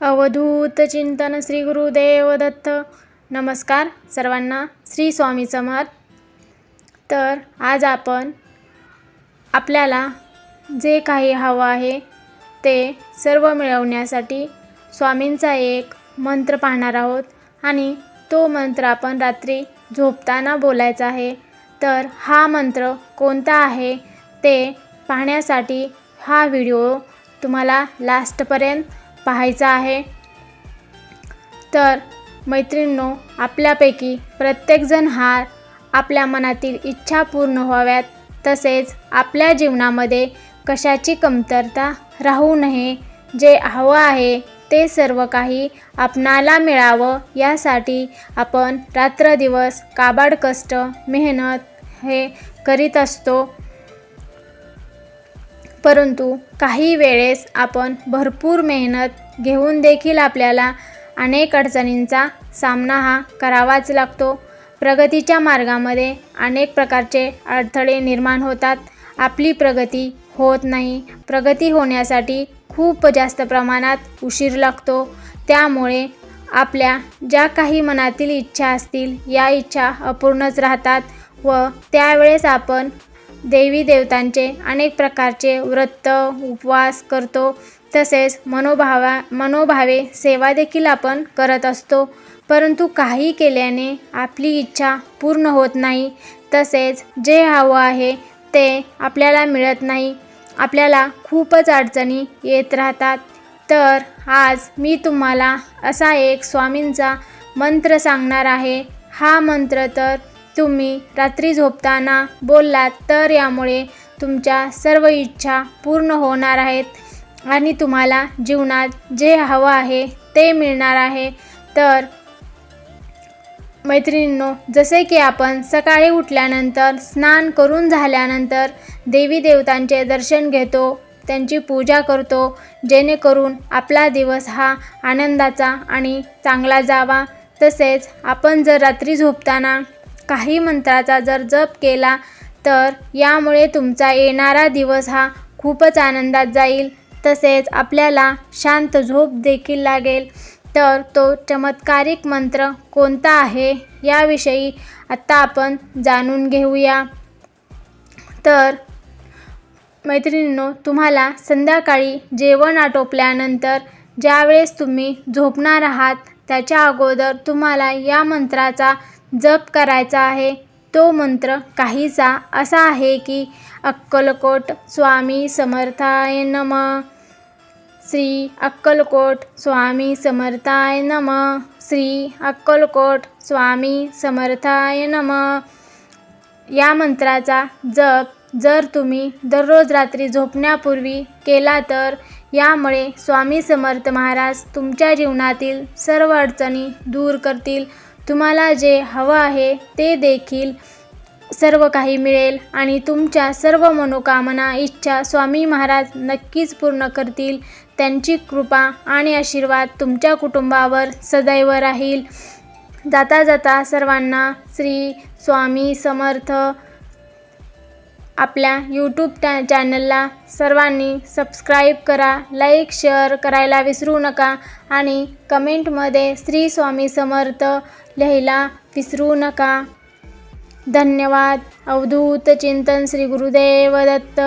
अवधूत चिंतन श्री गुरुदेव दत्त नमस्कार सर्वांना श्री स्वामी समर्थ. तर आज आपण आपल्याला जे काही हवं आहे ते सर्व मिळवण्यासाठी स्वामींचा एक मंत्र पाहणार आहोत आणि तो मंत्र आपण रात्री झोपताना बोलायचा आहे. तर हा मंत्र कोणता आहे ते पाहण्यासाठी हा व्हिडिओ तुम्हाला लास्टपर्यंत पाहायचा आहे. तर मैत्रिणींनो आपल्यापैकी प्रत्येकजण हा आपल्या मनातील इच्छा पूर्ण व्हाव्यात. तसेच आपल्या जीवनामध्ये कशाची कमतरता राहू नये जे हवं आहे ते सर्व काही आपणाला मिळावं यासाठी आपण रात्रदिवस काबाड कष्ट मेहनत हे करीत असतो. परंतु काही वेळेस आपण भरपूर मेहनत घेऊन देखील आपल्याला अनेक अडचणींचा सामना हा करावाच लागतो. प्रगतीच्या मार्गामध्ये अनेक प्रकारचे अडथळे निर्माण होतात. आपली प्रगती होत नाही. प्रगती होण्यासाठी खूप जास्त प्रमाणात उशीर लागतो. त्यामुळे आपल्या ज्या काही मनातील इच्छा असतील या इच्छा अपूर्णच राहतात व त्यावेळेस आपण देवी देवतांचे अनेक प्रकारचे व्रत उपवास करतो. तसेच मनोभावा मनोभावे सेवा देखील आपण करत असतो. परंतु काही केल्याने आपली इच्छा पूर्ण होत नाही. तसेच जे हवं आहे ते आपल्याला मिळत नाही. आपल्याला खूपच अडचणी येत राहतात. तर आज मी तुम्हाला असा एक स्वामींचा मंत्र सांगणार आहे. हा मंत्र तर तुम्ही रात्री झोपताना बोललात तर यामुळे तुमच्या सर्व इच्छा पूर्ण होणार आहेत आणि तुम्हाला जीवनात जे हवं आहे ते मिळणार आहे. तर मैत्रिणींनो जसे की आपण सकाळी उठल्यानंतर स्नान करून झाल्यानंतर देवी देवतांचे दर्शन घेतो त्यांची पूजा करतो जेणेकरून आपला दिवस हा आनंदाचा आणि चांगला जावा. तसेच आपण जर रात्री झोपताना काही मंत्राचा जर जप केला तर यामुळे तुमचा येणारा दिवस हा खूपच आनंदात जाईल. तसेच आपल्याला शांत झोप देखील लागेल. तर तो चमत्कारिक मंत्र कोणता आहे याविषयी आत्ता आपण जाणून घेऊया. तर मैत्रिणींनो तुम्हाला संध्याकाळी जेवण आटोपल्यानंतर ज्यावेळेस तुम्ही झोपणार आहात त्याच्या अगोदर तुम्हाला या मंत्राचा जप करायचा आहे. तो मंत्र काहीसा असा आहे की अक्कलकोट स्वामी समर्थाय नम. श्री अक्कलकोट स्वामी समर्थाय नम. श्री अक्कलकोट स्वामी समर्थाय नम. या मंत्राचा जप जर तुम्ही दररोज रात्री झोपण्यापूर्वी केला तर यामुळे स्वामी समर्थ महाराज तुमच्या जीवनातील सर्व अडचणी दूर करतील. तुम्हाला जे हवं आहे ते देखील सर्व काही मिळेल आणि तुमच्या सर्व मनोकामना इच्छा स्वामी महाराज नक्कीच पूर्ण करतील. त्यांची कृपा आणि आशीर्वाद तुमच्या कुटुंबावर सदैव राहील. जाता जाता सर्वांना श्री स्वामी समर्थ. आपल्या यूट्यूब टॅ चॅनलला सर्वांनी सबस्क्राईब करा लाईक शेअर करायला विसरू नका आणि कमेंटमध्ये श्री स्वामी समर्थ लिहायला विसरू नका. धन्यवाद. अवधूत चिंतन श्री गुरुदेव दत्त.